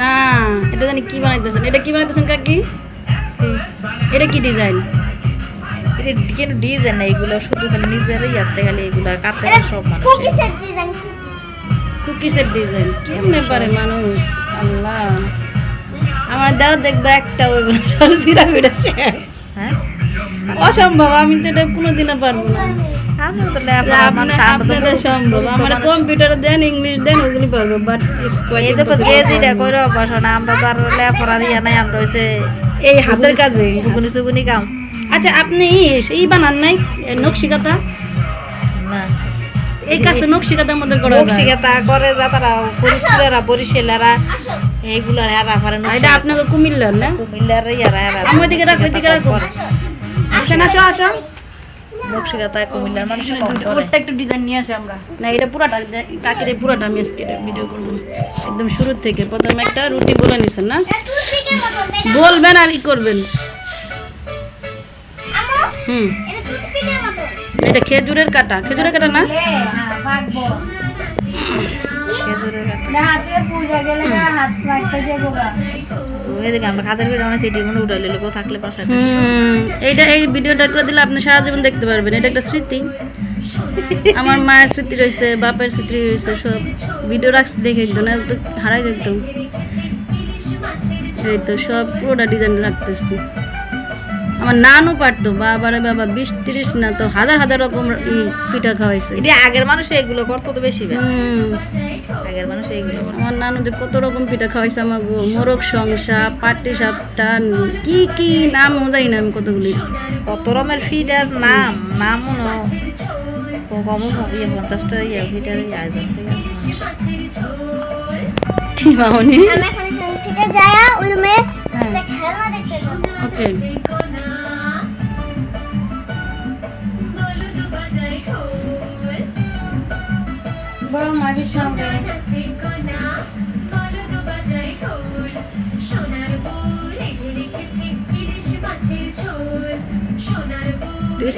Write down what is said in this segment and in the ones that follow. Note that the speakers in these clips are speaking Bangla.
না এটা জানি কি বানাইতেছেন? এটা কি বানাইতেছেন কাকি? এটা কি ডিজাইন এটা কেন ডিজাইন না? এগুলো শুধু খালি নিজেরই ইয়াতে খালি এগুলো কাটতে এটা সব মানুষ কুকিসের ডিজাইন কেমনে পারে মানুষ? আল্লাহ। আমার দাও দেখবে একটা ওই সব সিরা ফিরা শেষ। হ্যাঁ? অসম্ভব আমি তো এটা কোনোদিনও পারব না। আপনাদের সম্ভব। আমার কম্পিউটার দেন ইংলিশ দেন ওগুলি পারব বাট এই দেখো যে যেটা কইরো বসো না আমরা তো আর লেপড়ার ইয়া নাই আমরা এই হাতের কাজে। সুগুনি সুগুনি কাম। আচ্ছা আপনি এই বানান নাই নকশিকাতা? না। এই কাজটা মধ্যে করে করে যা তারা ফরিদপুরেরা বরিশালেরা। এইগুলো পারে না এটা আপনাকে কুমিল্লার না? কুমিল্লার ইয়ারা আমি ওইদিকে রাখো ওইদিকে রাখো। আসেন আসো আসো। বক্সিকে কুমিল্লার মানুষ কম করে ওরটা একটু ডিজাইন নিয়ে আসে আমরা। না এটা পুরাটা কাকের এই পুরাটা আমি আজকে ভিডিও করব। একদম শুরুর থেকে প্রথমে একটা রুটি বলে নিছেন না? বলবেন আর ই করবেন। হুম। এটা খেজুরের কাটা। খেজুরের কাটা না? খেজুরের কাটা। ওইদিকে আমরা খাতার ভিডিও মানে সিটি মনে উঠাইলে লোক থাকলে পাশে এইটা এই ভিডিওটা করে দিলে আপনি সারা জীবন দেখতে পারবেন এটা একটা স্মৃতি। আমার মায়ের স্মৃতি রয়েছে বাপের স্মৃতি রয়েছে সব। ভিডিও রাখছি দেখে একদম তো হারাই এই তো সব পুরোটা ডিজাইন রাখতেছি। আমার নানও পারতো বাবারে বাবা বিশ তিরিশ না তো হাজার হাজার রকম পিঠা খাওয়াইছে। এটা আগের মানুষ এগুলো করতো তো বেশি। হুম আগের মানুষ এইগুলো আমার নানু যে কত রকম পিঠা খাওয়াইছে আমার গো মোরগ সংসা পাটি সাপটা কি কি নাম জানি না আমি কতগুলি। কত রকমের ফিডার নাম নাম মনে কম ইয়ে পঞ্চাশটা ইয়ে ফিডার ইয়ে আয়োজন ঠিক আছে? কি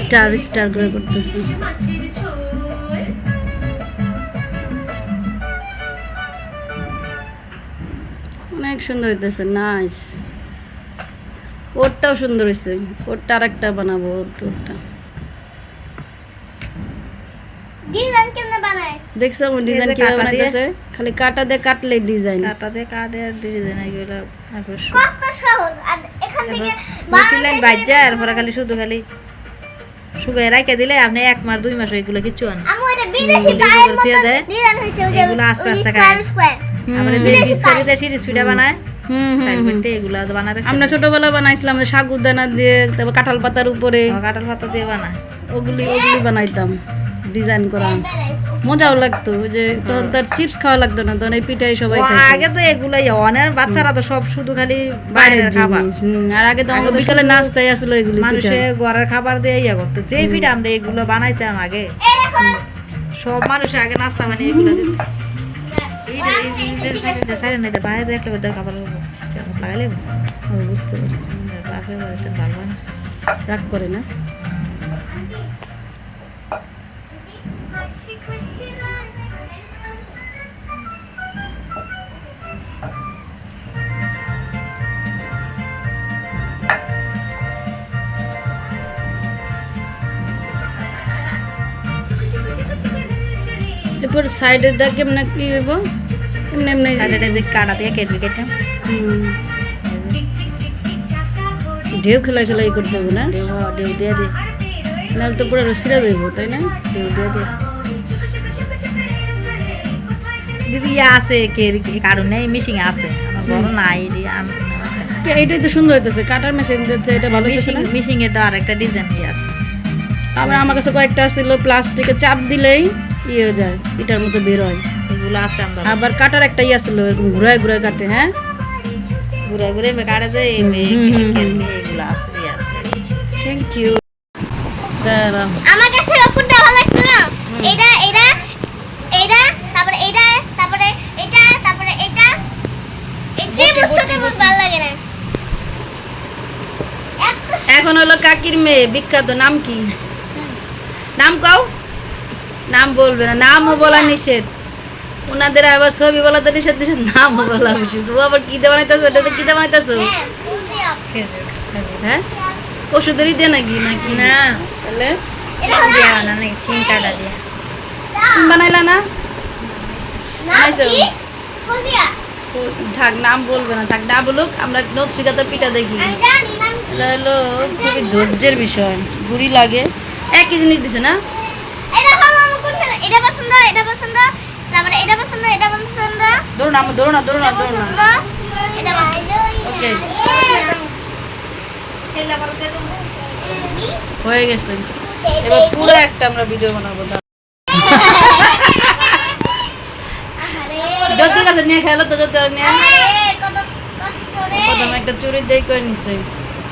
স্টার স্টার করে করতেছি। অনেক সুন্দর হইতেছে নাইস ওরটাও সুন্দর হয়েছে ওরটা আর একটা বানাবো ওরটা ডিজাইন দেখছ আমার ডিজাইন যে কীভাবে বানাইতেছে? খালি কাটা দিয়ে কাটলে ডিজাইন। কাটা দিয়ে কাটে আর ডিজাইন এগুলো তারপর কত সহজ। আর এখান থেকে দুটি লাইন এরপরে খালি শুধু খালি শুকাই রাখে দিলে আপনি এক মাস দুই মাস ওইগুলো কিছু আন আমি ওটা বিদেশি হুম, পায়ের এগুলো আস্তে আস্তে স্কয়ার খায়। আমরা যে বিদেশি বিস্তারিত সিরিজ বানায়। হুম হুম সাইড হুম। পেটে এগুলো বানায় আমরা ছোটবেলা বানাইছিলাম যে সাগুদানা দিয়ে তারপর কাঁঠাল পাতার উপরে। কাঁঠাল পাতা দিয়ে বানায়। ওগুলি ওগুলি বানাইতাম। ডিজাইন করা। মজাও লাগতো যে তখন তার চিপস খাওয়া লাগতো না তখন এই পিঠাই সবাই। আগে তো এগুলো অনেক বাচ্চারা তো সব শুধু খালি বাইরের খাবার। আর আগে তো আমাকে বিকালে নাস্তায় আসলো এগুলি মানুষে ঘরের খাবার দিয়ে ইয়া করতো। যে পিঠা আমরা এগুলো বানাইতাম আগে সব মানুষ আগে নাস্তা বানিয়ে এগুলো দিত। বাইরে দেখলে খাবার বুঝতে পারছি। বাপরে বাড়িতে ভালো রাগ করে না? এরপর সাইডেরটা কেমন কি হইব? এমনি এমনি সাইডে যে কাটা দিয়ে কেটে কেটে। ঢেউ খেলা খেলাই করতে হবে না? দেব দেব দিয়ে দে। নাহলে তো পুরো সিরা দেব তাই না? দেব দিয়ে দে। দিদি ইয়ে আছে কে কারণ নেই মিশিং আছে। আমার বড় নাই এটি কে, এটাই তো সুন্দর হইতেছে। কাটার মেশিন দিচ্ছে এটা ভালো হইতেছে না? মিশিং এর আর একটা ডিজাইন আছে। আবার আমার কাছে কয়েকটা ছিল প্লাস্টিকে চাপ দিলেই ইয়ে হয়ে যায় এটার মতো বের হয়। এগুলো আছে আমরা। আবার কাটার একটা ইয়ে ছিল এরকম ঘুরায় ঘুরায় কাটে হ্যাঁ? ঘুরে ঘুরে কাটে যে হুম, হুম, হুম। এগুলো আছে ইয়ে থ্যাংক ইউ আমার কাছে কোনটা ভালো লাগছে না? এটা এটা এটা তারপরে এটা তারপরে এটা তারপরে এটা। এই যে বস্তুটা বহুত ভালো লাগে না। এখন হলো কাকির মেয়ে বিখ্যাত নাম কি? নাম কও। নাম বলবে না নামও বলা নিষেধ। ওনাদের আবার ছবি বলাতে নিষেধ নিষেধ নাম বলা উচিত ও আবার কি দিয়ে বানাইতেছো এটাতে কি দিয়ে বানাইতেছো? হ্যাঁ ওষুধেরই দিয়ে নাকি নাকি? না। তাহলে? বানাইলা না? থাক নাম বলবে না থাক না বলুক আমরা নকশিকাতে পিঠা দেখি। আমি জানি না এটা হলো খুবই ধৈর্যের বিষয় বুড়ি লাগে। একই জিনিস দিছে না? এটা পছন্দ এটা পছন্দ তারপরে এটা পছন্দ এটা পছন্দ। ধরো না ধরো না ধরো না ধরো না। পছন্দ এটা পছন্দ। ওকে হয়ে গেছে। এবার পুরো একটা আমরা ভিডিও বানাবো জ্যোতির কাছে নিয়ে খেলো তো জ্যোতি প্রথমে একটা চুরি দিয়ে করে নিছে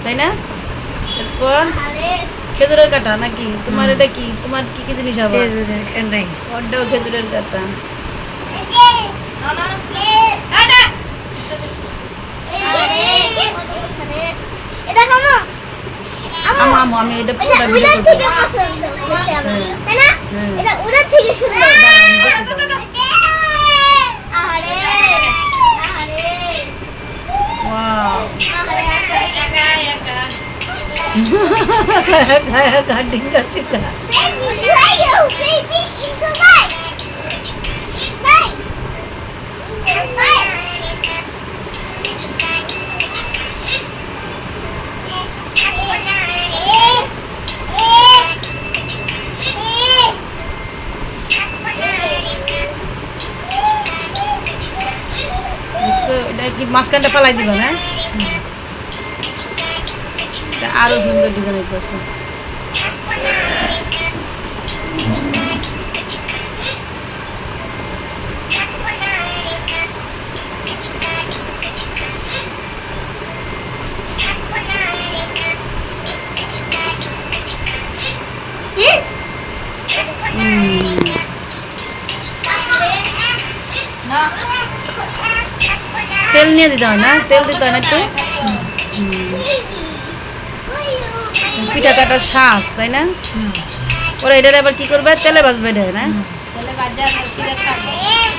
তাই না? এরপর খেজুরের কাটা নাকি? তোমার এটা কি? তোমার কি কি জিনিস আবার? খেজুরের খেলাই ওটাও খেজুরের কাটা। আমু এটা পুরোটা ভিডিও করব। Wow. মাঝখানটা পালাই দিবা না এটা আরও সুন্দর ডিজাইন করছে তেল নিয়ে দিতে হয় না? তেল দিতে হয় না একটু? পিঠা কাটার শ্বাস তাই না? ওরা এটার আবার কি করবে? তেলে ভাজবে এটা না?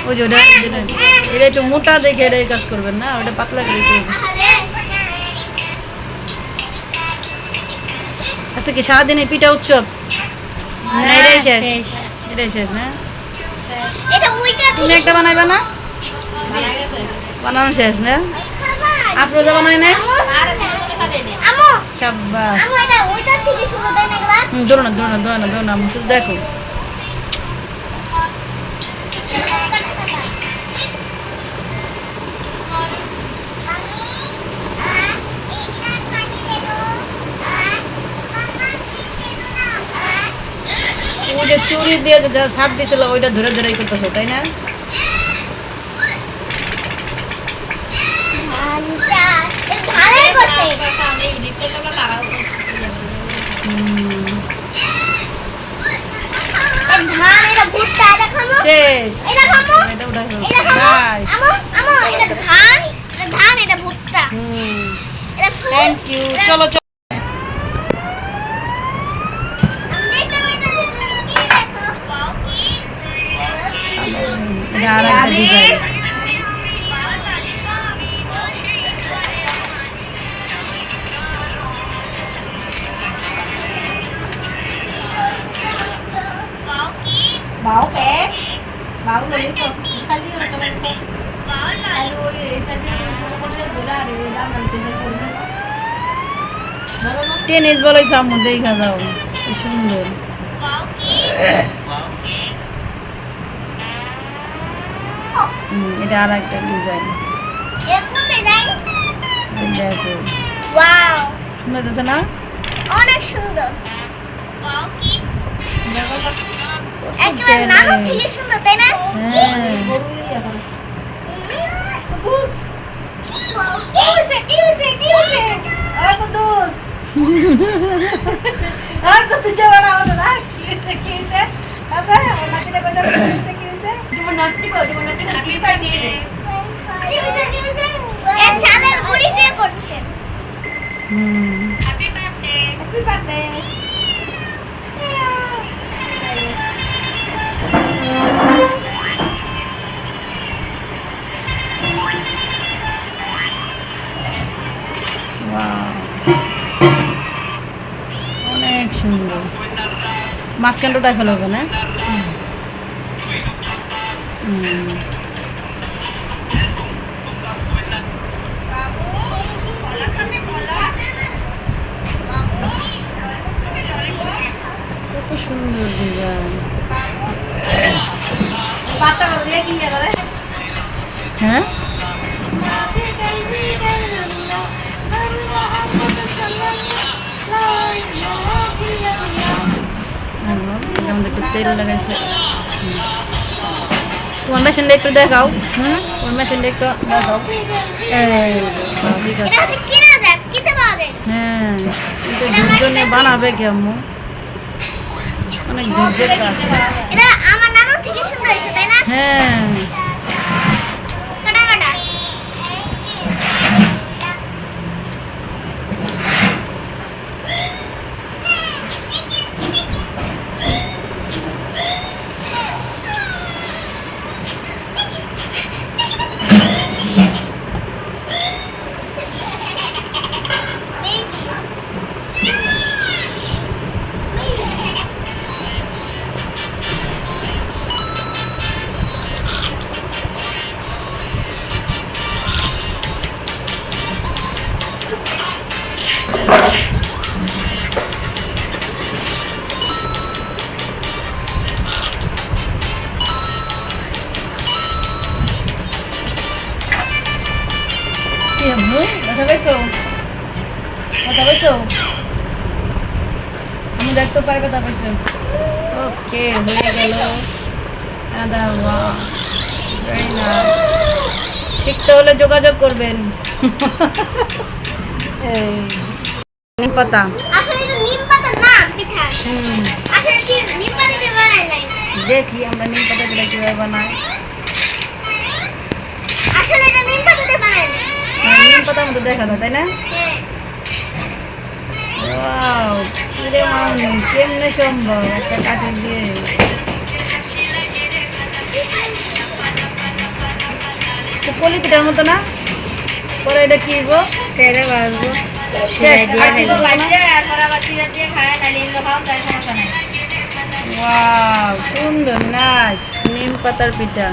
ওই যে এটা একটু মোটা দেখে এটা কাজ করবেন, না? ওটা পাতলা করে আচ্ছা কি, সারাদিন পিঠা উৎসব? না, এটাই শেষ। এটাই শেষ, না? তুমি একটা বানাইবা না? বানানো শেষ, না? আফরোজা বানাই না সাব্বাস। ওইটা না না না না শুধু দেখো। ওই যে চুরি দিয়ে যে সাপ দিয়েছিল ওইটা ধরে ধরে করতেছো তাই না? শেষ। এটা খামো এটা। এটা খামো আমো? আমো এটা ধান? এটা ধান এটা ভুট্টা। হুম। এটা ফুল? থ্যাংক ইউ চলো চলো। আমি দেখতে টেনিস বল ওই সামনে দেখা যাও। কি সুন্দর। এটা আর একটা ডিজাইন। দেখো। সুন্দর না? অনেক সুন্দর একেবারে নানক থেকে সুন্দর তাই না? হ্যাঁ। কুদুস যাওয়া হলো না কি হইছে কি হইছে আচ্ছা ওনা কিনে কথা কি হইছে কি হইছে তোমার নাটনি কো তোমার নাটনি কি দে কি হয়েছে কি হয়েছে এর চালের গুঁড়ি দিয়ে করছে হুম হ্যাপি বার্থডে মাঝখানটাই ফেলে হবে না? সুন্দর ডিজাইন। তেল লাগাইছে। তোমার মেশিনটা একটু দেখাও হুম তোমার মেশিনটা একটু দেখাও ঠিক আছে হ্যাঁ নিয়ে বানাবে কেমন অনেক ধৈর্যের কাজ হ্যাঁ ভেরি নাইস শিখতে হলে যোগাযোগ করবেন। এই। নিম পাতা আসলে এটা নিম পাতা না পিঠা। হুম। আসলে কি নিম পাতা দিয়ে বানায় নাই? দেখি আমরা নিম পাতা দিয়ে কীভাবে বানাই। আসলে এটা নিম পাতা দিয়ে বানায় নাই। নিম পাতার মতো দেখা যায় তাই না? হ্যাঁ। ওয়াও কেমনে সম্ভব? একটা কাঠের দিয়ে। পলি পিঠার মতো না? পরে এটা কি গো? তেলে ওয়াও সুন্দর নাইস। নিম পাতার পিঠা।